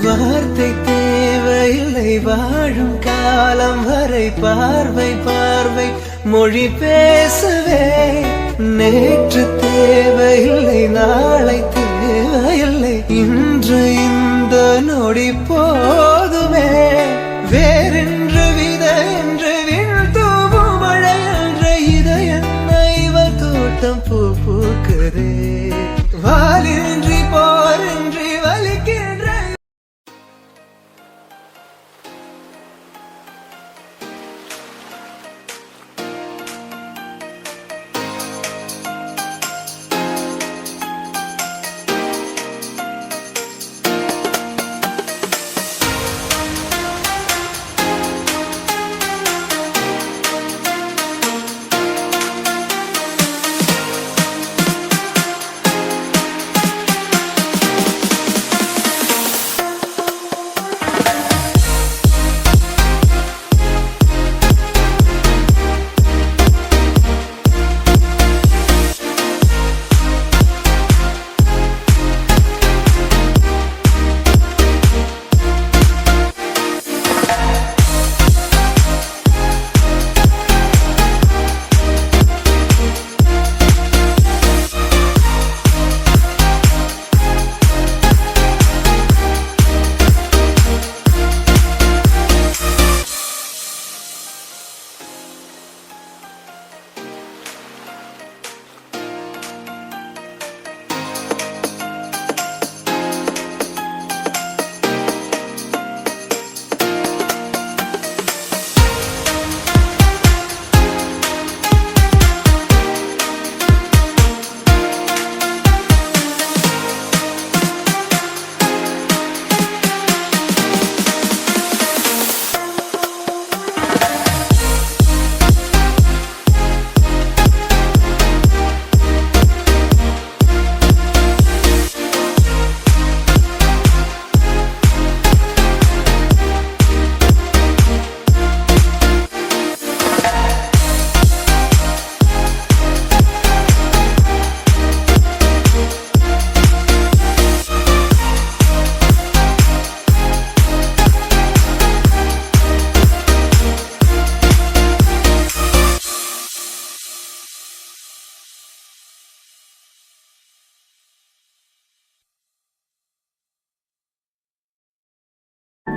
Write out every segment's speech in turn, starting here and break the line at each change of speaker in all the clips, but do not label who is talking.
வார்த்தை தேவையில்லை வாழும் காலம் வரை பார்வை பார்வை மொழி பேசவே நேற்று தேவையில்லை நாளை தேவையில்லை இன்று இந்த நொடி போதுமே. வேறென்று வித என்று வீழ்த்தூவும் மழை என்ற இதயம் இவர் தோட்டம் பூ பூக்குதே.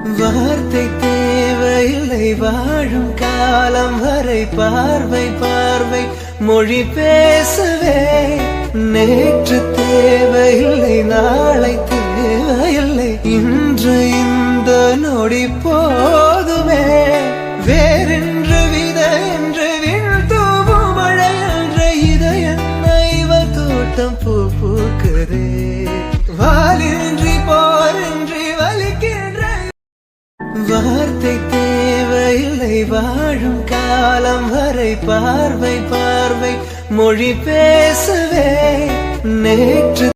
வார்த்தை தேவையில்லை வாழும் காலம் வரை பார்வை பார்வை மொழி பேசவே. நேற்று தேவையில்லை நாளை தேவையில்லை இன்று இந்த நொடி போ வாழும் காலம் வரை பார்வை பார்வை மொழி பேசவே நேற்று